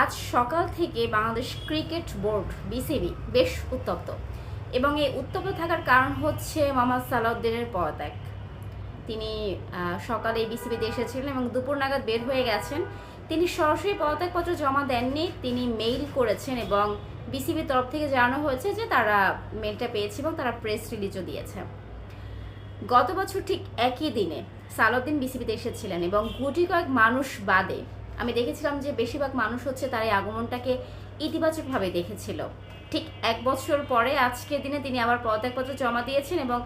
আজ সকাল থেকে বাংলাদেশ ক্রিকেট বোর্ড, বিসিবি, বেশ উত্তপ্ত। এবং এই উত্তপ্ত থাকার কারণ হচ্ছে মোহাম্মদ সালাউদ্দিনের পদত্যাগ। তিনি সকালে বিসিবিতে এসেছিলেন এবং দুপুর নাগাদ বের হয়ে গেছেন। তিনি সরাসরি পদত্যাগপত্র জমা দেননি, তিনি মেইল করেছেন এবং বিসিবির তরফ থেকে জানানো হয়েছে যে তারা মেলটা পেয়েছে এবং তারা প্রেস রিলিজও দিয়েছে। গত বছর ঠিক একই দিনে সালাউদ্দিন বিসিবিতে এসেছিলেন এবং গুটি কয়েক মানুষ বাদে আমি দেখেছিলাম যে বেশিরভাগ মানুষ হচ্ছে তার এই আগমনটাকে ইতিবাচকভাবে দেখেছিল। ঠিক এক বছর পরে আজকের দিনে তিনি আবার পদত্যাগপত্র জমা দিয়েছেন এবং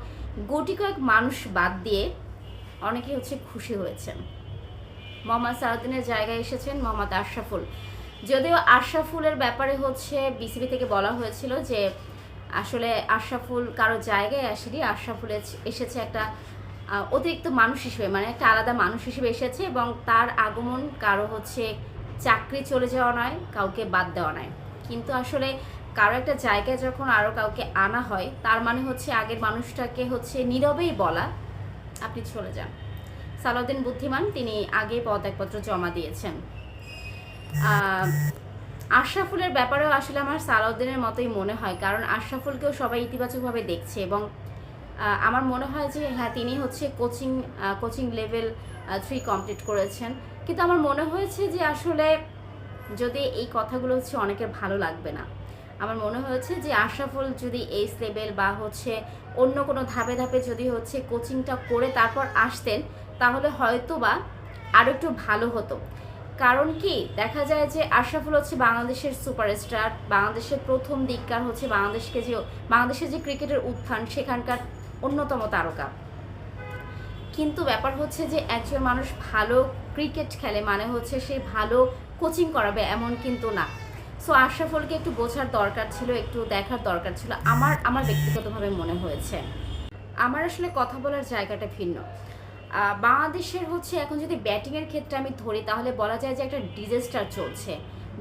গুটি কয়েক মানুষ বাদ দিয়ে অনেকে হচ্ছে খুশি হয়েছেন। মোহাম্মদ সালাউদ্দিনের জায়গায় এসেছেন মোহাম্মদ আশরাফুল। যদিও আশরাফুলের ব্যাপারে হচ্ছে বিসিবি থেকে বলা হয়েছিল যে আসলে আশরাফুল কারও জায়গায় আসেনি, আশরাফুল এস- এসেছে একটা অতিরিক্ত মানুষ হিসেবে মানে একটা আলাদা মানুষ হিসেবে এসেছে এবং তার আগমন কারও হচ্ছে চাকরি চলে যাওয়া নয়, কাউকে বাদ দেওয়া নয়। কিন্তু আসলে কারও একটা জায়গায় যখন আরও কাউকে আনা হয়, তার মানে হচ্ছে আগের মানুষটাকে হচ্ছে নীরবেই বলা। আপনি চলে যান। সালাউদ্দিন বুদ্ধিমান, তিনি আগে পদত্যাগপত্র জমা দিয়েছেন। আশরাফুলের ব্যাপারেও আসলে আমার সালাউদ্দিনের মতোই মনে হয়, কারণ আশরাফুলকেও সবাই ইতিবাচকভাবে দেখছে এবং আমার মনে হয় যে হ্যাঁ তিনি হচ্ছে coaching coaching level three complete করেছেন। কিন্তু আমার মনে হয়েছে যে, আসলে যদি এই কথাগুলো হচ্ছে অনেকের ভালো লাগবে না। আমার মনে হয়েছে যে, আশরাফুল যদি এইচ লেভেল বা হচ্ছে অন্য কোনো ধাপে ধাপে যদি হচ্ছে কোচিংটা করে তারপর আসতেন, তাহলে হয়তো বা আরও একটু ভালো হতো। কারণ কি? দেখা যায় যে, আশরাফুল হচ্ছে বাংলাদেশের সুপারস্টার বাংলাদেশের প্রথম দিককার হচ্ছে বাংলাদেশকে যে, বাংলাদেশের যে ক্রিকেটের উত্থান, সেখানকার অন্যতম তারকা। কিন্তু ব্যাপার হচ্ছে যে একজন মানুষ ভালো ক্রিকেট খেলে মানে হচ্ছে সে ভালো কোচিং করাবে এমন কিন্তু না। সো আশরাফুলকে একটু বোঝার দরকার ছিল, একটু দেখার দরকার ছিল। আমার আমার ব্যক্তিগতভাবে মনে হয়েছে। আমার আসলে কথা বলার জায়গাটা ভিন্ন। বাংলাদেশের হচ্ছে এখন যদি ব্যাটিংয়ের ক্ষেত্রে আমি ধরি, তাহলে বলা যায় যে একটা ডিজাস্টার চলছে।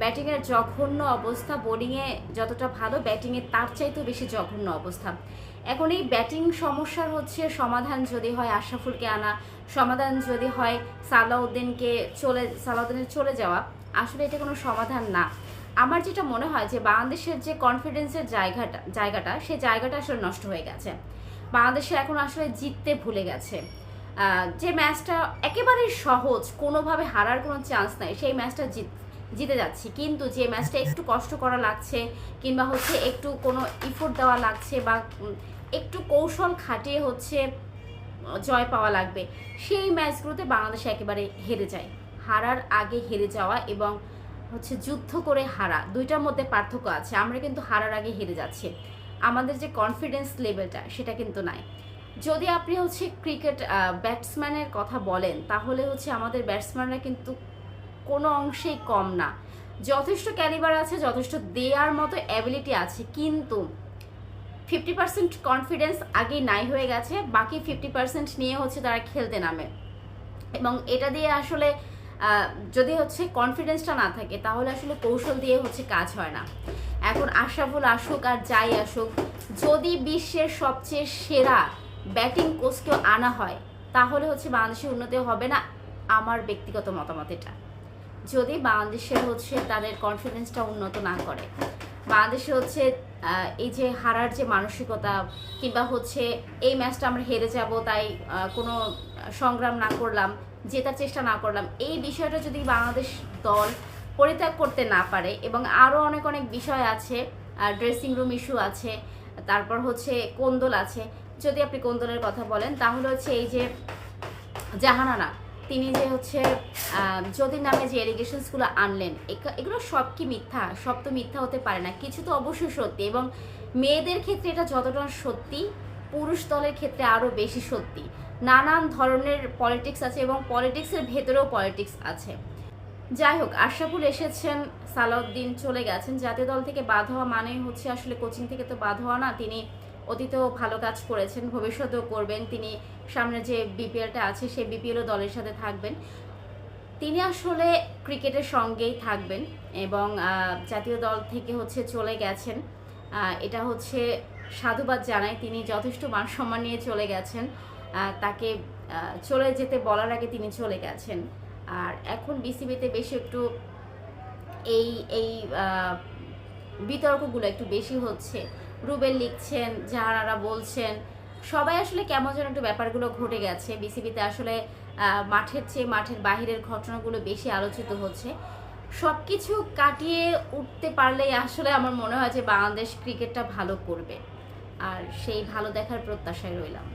ব্যাটিংয়ের জঘন্য অবস্থা, বোলিংয়ে যতটা ভালো ব্যাটিংয়ে তার চাইতেও বেশি জঘন্য অবস্থা। এখন এই ব্যাটিং সমস্যার হচ্ছে সমাধান যদি হয় আশরাফুলকে আনা, সমাধান যদি হয় সালাউদ্দিনকে চলে, সালাউদ্দিনের চলে যাওয়া, আসলে এটা কোনো সমাধান না। আমার যেটা মনে হয় যে বাংলাদেশের যে কনফিডেন্সের জায়গাটা জায়গাটা, সেই জায়গাটা আসলে নষ্ট হয়ে গেছে। বাংলাদেশে এখন আসলে জিততে ভুলে গেছে। যে ম্যাচটা একেবারেই সহজ, কোনোভাবে হারার কোনো চান্স নাই, সেই ম্যাচটা জিত, জিতে যাচ্ছি। কিন্তু যে ম্যাচটা একটু কষ্ট করা লাগছে, কিংবা হচ্ছে একটু কোনো ইফোর্ট দেওয়া লাগছে বা একটু কৌশল খাটিয়ে হচ্ছে জয় পাওয়া লাগবে। সেই ম্যাচগুলোতে বাংলাদেশ একেবারে হেরে যায়। হারার আগে হেরে যাওয়া এবং হচ্ছে যুদ্ধ করে হারা, দুইটার মধ্যে পার্থক্য আছে। আমরা কিন্তু হারার আগে হেরে যাচ্ছি। আমাদের যে কনফিডেন্স লেভেলটা সেটা কিন্তু নাই। যদি আপনি হচ্ছে ক্রিকেট ব্যাটসম্যানের কথা বলেন, তাহলে হচ্ছে আমাদের ব্যাটসম্যানরা কিন্তু কোনো অংশেই কম না। যথেষ্ট ক্যালিবার আছে, যথেষ্ট দেয়ার মতো অ্যাবিলিটি আছে, কিন্তু ফিফটি পার্সেন্ট কনফিডেন্স আগেই নাই হয়ে গেছে, বাকি ফিফটি পার্সেন্ট নিয়ে হচ্ছে তারা খেলতে নামে। এবং এটা দিয়ে আসলে যদি হচ্ছে কনফিডেন্সটা না থাকে, তাহলে আসলে কৌশল দিয়ে হচ্ছে কাজ হয় না। এখন আশরাফুল আসুক আর যাই আসুক, যদি বিশ্বের সবচেয়ে সেরা ব্যাটিং কোচকেও আনা হয়, তাহলে হচ্ছে বাংলাদেশের উন্নতি হবে না। আমার ব্যক্তিগত মতামত এটা। যদি বাংলাদেশের হচ্ছে তাদের কনফিডেন্সটা উন্নত না করে, বাংলাদেশে হচ্ছে এই যে হারার যে মানসিকতা কিংবা হচ্ছে এই ম্যাচটা আমরা হেরে যাব, তাই কোনো সংগ্রাম না করলাম, জেতার চেষ্টা না করলাম, এই বিষয়টা যদি বাংলাদেশ দল পরিত্যাগ করতে না পারে এবং আরও অনেক অনেক বিষয় আছে ড্রেসিং রুম ইস্যু আছে, তারপর হচ্ছে কোন্দল আছে, যদি আপনি কোন্দলের কথা বলেন, তাহলে হচ্ছে এই যে জাহানারা তিনি যে হচ্ছে যদির নামে যে এলিগেশনসগুলো আনলেন এগুলো সব কি মিথ্যা? সব তো মিথ্যা হতে পারে না। কিছু তো অবশ্যই সত্যি এবং মেয়েদের ক্ষেত্রে এটা যতটা সত্যি, পুরুষ দলের ক্ষেত্রে আরও বেশি সত্যি। নানান ধরনের পলিটিক্স আছে এবং পলিটিক্সের ভেতরেও পলিটিক্স আছে। যাই হোক, আশরাফুল এসেছেন, সালাউদ্দিন চলে গেছেন। জাতীয় দল থেকে বাদ হওয়া মানেই হচ্ছে আসলে কোচিং থেকে তো বাদ হওয়া না। তিনি অতীতেও ভালো কাজ করেছেন, ভবিষ্যতেও করবেন। তিনি সামনে যে বিপিএলটা আছে সেই বিপিএলও দলের সাথে থাকবেন। তিনি আসলে ক্রিকেটের সঙ্গেই থাকবেন এবং জাতীয় দল থেকে হচ্ছে চলে গেছেন। এটা হচ্ছে সাধুবাদ জানাই তিনি যথেষ্ট মান সম্মান নিয়ে চলে গেছেন। তাকে চলে যেতে বলার আগে তিনি চলে গেছেন। আর এখন বিসিবিতে বেশি একটু এই এই বিতর্কগুলো একটু বেশি হচ্ছে। রুবেল লিখছেন যাহারা বলছেন, সবাই আসলে কেমন যেন একটু ব্যাপারগুলো ঘটে গেছে। বিসিবিতে আসলে মাঠের চেয়ে মাঠের বাহিরের ঘটনাগুলো বেশি আলোচিত হচ্ছে। সব কিছু কাটিয়ে উঠতে পারলেই আসলে আমার মনে হয় যে বাংলাদেশ ক্রিকেটটা ভালো করবে। আর সেই ভালো দেখার প্রত্যাশায় রইলাম।